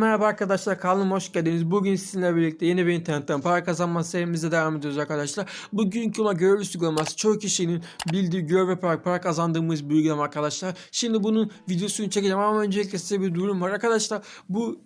Merhaba arkadaşlar kanalıma hoş geldiniz. Bugün sizinle birlikte yeni bir internetten para kazanma serimize devam ediyoruz arkadaşlar. Bugünkü olan görev uygulaması çoğu kişinin bildiği görev yaparak para kazandığımız bir uygulama arkadaşlar. Şimdi bunun videosunu çekeceğim ama öncelikle size bir durum var arkadaşlar. Bu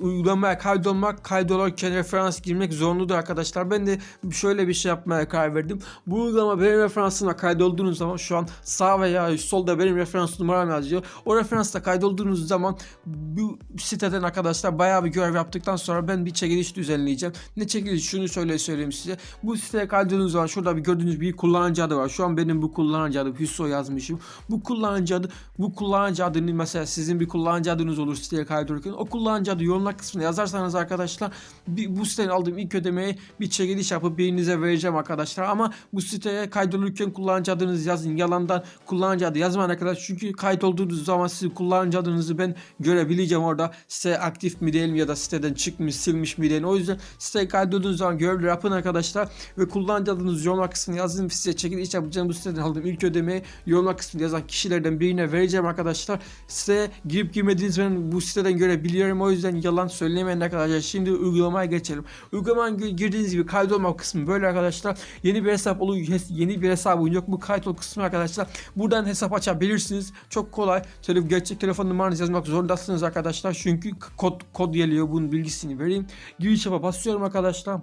uygulamaya kaydolmak, kaydolurken referans girmek zorunludur arkadaşlar. Ben de şöyle bir şey yapmaya karar verdim. Bu uygulama benim referansımla kaydolduğunuz zaman şu an sağ veya solda benim referans numaram yazıyor. O referansla kaydolduğunuz zaman bu siteden arkadaşlar bayağı bir görev yaptıktan sonra ben bir çekiliş düzenleyeceğim. Ne çekiliş şunu söyle söyleyeyim size. Bu siteye kaydolduğunuz zaman şurada bir gördüğünüz bir kullanıcı adı var. Şu an benim bu kullanıcı adım Hüso yazmışım. Bu kullanıcı adı bu kullanıcı adını mesela sizin bir kullanıcı adınız olur siteye kaydolurken o kullanıcı adı yorumlar kısmına yazarsanız arkadaşlar bir, bu siteden aldığım ilk ödemeyi bir çekiliş yapıp birinize vereceğim arkadaşlar. Ama bu siteye kaydolurken kullanıcı adınızı yazın. Yalandan kullanıcı adı yazmayın arkadaşlar. Çünkü kaydolduğunuz zaman sizin kullanıcı adınızı ben görebileceğim orada. Site aktif mi değil mi ya da siteden çıkmış silmiş mi değil o yüzden siteye kaydolduğunuz zaman görevleri yapın arkadaşlar ve kullanıcı adınızı yorumlar kısmına yazın. Size çekiliş yapacağım. Bu siteden aldığım ilk ödemeyi yorumlar kısmına yazan kişilerden birine vereceğim arkadaşlar. Siteye girip girmediğiniz ben bu siteden görebiliyorum. O yüzden yalan söylemeyin arkadaşlar. Şimdi uygulamaya geçelim. Uygulamaya gi- girdiğiniz gibi kaydolma kısmı böyle arkadaşlar. Yeni bir hesap olu yeni bir hesabın yok mu kaydol kısmı arkadaşlar. Buradan hesap açabilirsiniz. Çok kolay. Tele gerçek telefon numaranızı yazmak zorundasınız arkadaşlar. Çünkü kod kod geliyor bunun bilgisini vereyim. Giriş yapa basıyorum arkadaşlar.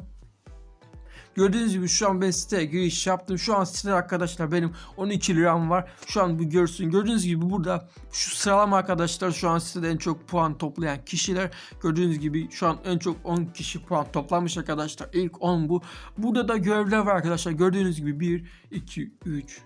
Gördüğünüz gibi şu an ben siteye giriş yaptım. Şu an sitede arkadaşlar benim 12 liram var. Şu an bu görsün. Gördüğünüz gibi burada şu sıralama arkadaşlar şu an sitede en çok puan toplayan kişiler. Gördüğünüz gibi şu an en çok 10 kişi puan toplamış arkadaşlar. İlk 10 bu. Burada da görevler var arkadaşlar. Gördüğünüz gibi 1, 2, 3,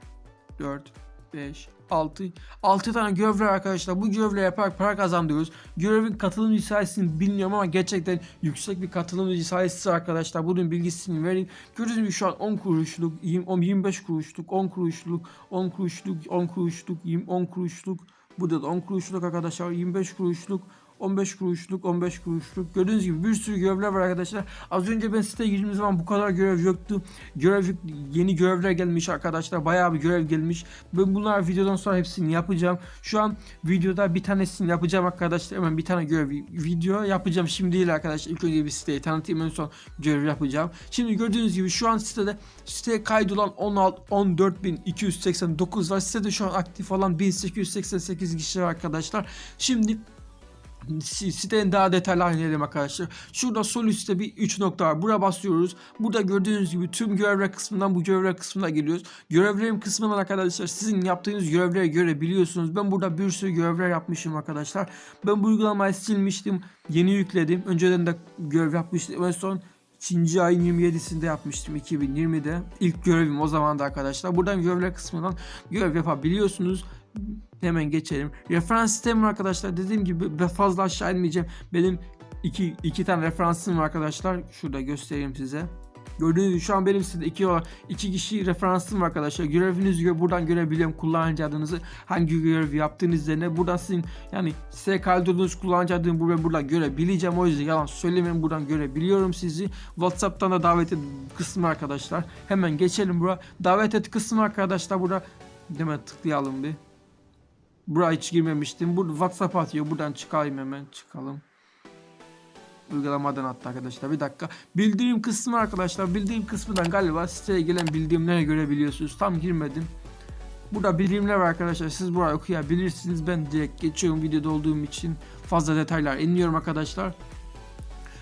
4, 5, 6 6 tane görev var arkadaşlar. Bu görevleri yaparak para kazandırıyoruz. Görevin katılımcı sayısını bilmiyorum ama gerçekten yüksek bir katılımcı sayısı arkadaşlar. Bunun bilgisini vereyim. Gördüğünüz gibi şu an 10 kuruşluk, 20, 25 kuruşluk, 10 kuruşluk, 10 kuruşluk, 10 kuruşluk, 20, 10 kuruşluk. Burada da 10 kuruşluk arkadaşlar, 25 kuruşluk, 15 kuruşluk, 15 kuruşluk. Gördüğünüz gibi bir sürü görevler var arkadaşlar. Az önce ben siteye girdiğim zaman bu kadar görev yoktu. Görev yeni görevler gelmiş arkadaşlar. Bayağı bir görev gelmiş. Ben bunlar videodan sonra hepsini yapacağım. Şu an videoda bir tanesini yapacağım arkadaşlar. Hemen bir tane görev video yapacağım. Şimdi değil arkadaşlar. İlk önce bir siteyi tanıtayım en son görev yapacağım. Şimdi gördüğünüz gibi şu an sitede siteye kaydolan 16 14289 var. Sitede şu an aktif olan 1888 kişi var arkadaşlar. Şimdi si- sitenin daha detaylı inelim arkadaşlar. Şurada sol üstte bir 3 nokta var. Buraya basıyoruz. Burada gördüğünüz gibi tüm görevler kısmından bu görevler kısmına geliyoruz. Görevlerim kısmından arkadaşlar sizin yaptığınız görevlere göre biliyorsunuz. Ben burada bir sürü görevler yapmışım arkadaşlar. Ben bu uygulamayı silmiştim. Yeni yükledim. Önceden de görev yapmıştım. En son 2. ayın 27'sinde yapmıştım 2020'de. İlk görevim o zaman da arkadaşlar. Buradan görevler kısmından görev yapabiliyorsunuz. Hemen geçelim. Referans sistemi arkadaşlar dediğim gibi fazla aşağı inmeyeceğim. Benim iki, iki tane referansım var arkadaşlar. Şurada göstereyim size. Gördüğünüz gibi şu an benim sitede iki iki kişi referansım var arkadaşlar. Görevinizi gö- buradan görebiliyorum kullanıcı adınızı. Hangi görevi yaptığınız üzerine. Buradan sizin yani size kaydolduğunuz kullanıcı adını buradan, buradan görebileceğim. O yüzden yalan söylemeyin buradan görebiliyorum sizi. Whatsapp'tan da davet et kısmı arkadaşlar. Hemen geçelim buraya. Davet et kısmı arkadaşlar burada. Hemen tıklayalım bir. Buraya hiç girmemiştim. Burada WhatsApp atıyor. Buradan çıkayım hemen. Çıkalım. Uygulamadan attı arkadaşlar. Bir dakika. Bildirim kısmı arkadaşlar. Bildirim kısmından galiba siteye gelen bildirimlere görebiliyorsunuz. Tam girmedim. Burada bildirimler var arkadaşlar. Siz buraya okuyabilirsiniz. Ben direkt geçiyorum videoda olduğum için. Fazla detaylar iniyorum arkadaşlar.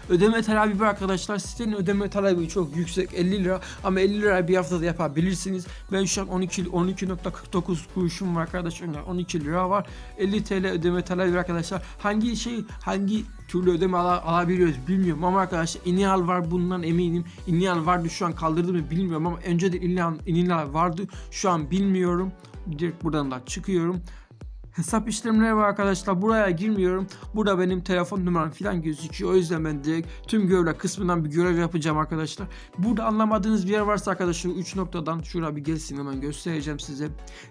Ödeme talebi arkadaşlar. Sitenin ödeme talebi çok yüksek 50 lira ama 50 lira bir haftada yapabilirsiniz. Ben şu an 12 12.49 kuruşum var arkadaşlar. Yani 12 lira var. 50 TL ödeme talebi arkadaşlar. Hangi şey hangi türlü ödeme ala- alabiliyoruz bilmiyorum ama arkadaşlar Inial var bundan eminim. Inial vardı şu an kaldırdı mı bilmiyorum ama önce de Inial, Inial vardı. Şu an bilmiyorum. Direkt buradan da çıkıyorum. Hesap işlemleri var arkadaşlar. Buraya girmiyorum. Burada benim telefon numaram falan gözüküyor. O yüzden ben direkt tüm görevler kısmından bir görev yapacağım arkadaşlar. Burada anlamadığınız bir yer varsa arkadaşlar 3 noktadan şuraya bir gelsin hemen göstereceğim size.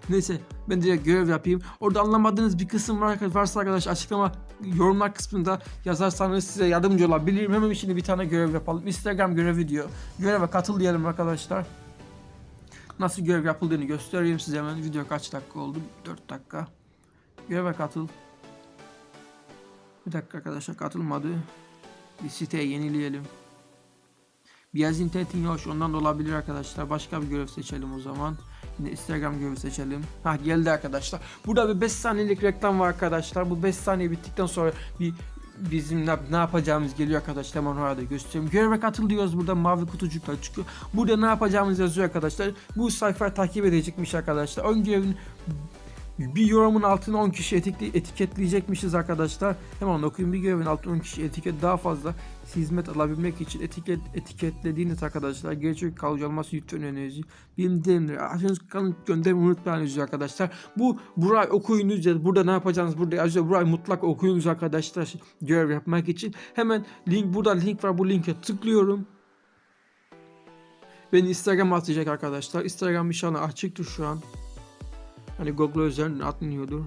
Neyse ben direkt görev yapayım. Orada anlamadığınız bir kısım var, varsa arkadaşlar açıklama yorumlar kısmında yazarsanız size yardımcı olabilirim. Hemen şimdi bir tane görev yapalım. Instagram görevi diyor. Göreve katıl diyelim arkadaşlar. Nasıl görev yapıldığını göstereyim size hemen. Video kaç dakika oldu? 4 dakika. Göreve katıl. Bir dakika arkadaşlar katılmadı. Bir siteye yenileyelim. Biraz internetin yavaş ondan da olabilir arkadaşlar. Başka bir görev seçelim o zaman. Yine Instagram görevi seçelim. Ha geldi arkadaşlar. Burada bir 5 saniyelik reklam var arkadaşlar. Bu 5 saniye bittikten sonra bir bizim ne, ne yapacağımız geliyor arkadaşlar. Hemen orada göstereyim. Göreve katıl diyoruz. Burada mavi kutucuklar çıkıyor. Burada ne yapacağımız yazıyor arkadaşlar. Bu sayfayı takip edecekmiş arkadaşlar. Ön görevin bir yorumun altına 10 kişi etikli, etiketleyecekmişiz arkadaşlar. Hemen okuyayım bir görevin altına 10 kişi etiket daha fazla hizmet alabilmek için etiket etiketlediğiniz arkadaşlar gerçek kalıcı olması lütfen önerici. Bildirimleri açınız kanıt göndermeyi unutmayınız arkadaşlar. Bu burayı okuyunuz burada ne yapacağınız burada yazıyor. Burayı mutlak okuyunuz arkadaşlar görev yapmak için. Hemen link burada link var bu linke tıklıyorum. Beni Instagram atacak arkadaşlar. Instagram inşallah açıktır şu an. Hani Google üzerinden atmıyordur.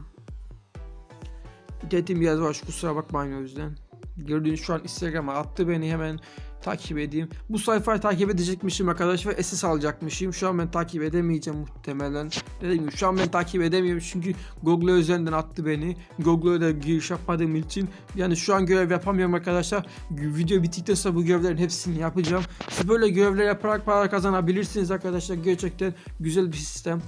İnternetim biraz var kusura bakmayın o yüzden. Gördüğünüz şu an Instagram'a attı beni hemen takip edeyim. Bu sayfayı takip edecekmişim arkadaş ve SS alacakmışım. Şu an ben takip edemeyeceğim muhtemelen. Dediğim gibi şu an ben takip edemiyorum çünkü Google üzerinden attı beni. Google'a da giriş yapmadığım için. Yani şu an görev yapamıyorum arkadaşlar. Video bittikten sonra bu görevlerin hepsini yapacağım. Siz böyle görevler yaparak para kazanabilirsiniz arkadaşlar. Gerçekten güzel bir sistem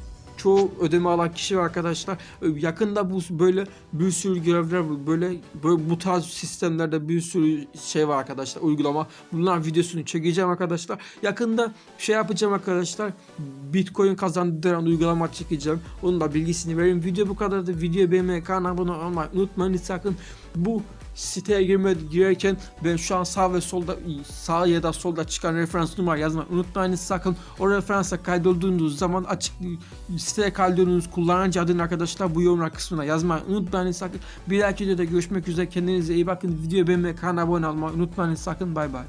çoğu ödeme alan kişi var arkadaşlar. Yakında bu böyle bir sürü görevler böyle, böyle bu tarz sistemlerde bir sürü şey var arkadaşlar uygulama. Bunlar videosunu çekeceğim arkadaşlar. Yakında şey yapacağım arkadaşlar. Bitcoin kazandıran uygulama çekeceğim. Onun da bilgisini vereyim. Video bu kadardı. Video beğenmeyi, kanala abone olmayı unutmayın sakın. Bu siteye girme, girerken ben şu an sağ ve solda sağ ya da solda çıkan referans numara yazmayı unutmayın sakın. O referansa kaydolduğunuz zaman açık siteye kaydolduğunuz kullanıcı adını arkadaşlar bu yorumlar kısmına yazmayı unutmayın sakın. Bir dahaki videoda görüşmek üzere kendinize iyi bakın. Video beğenmeyi kanala abone olmayı unutmayın sakın. Bay bay.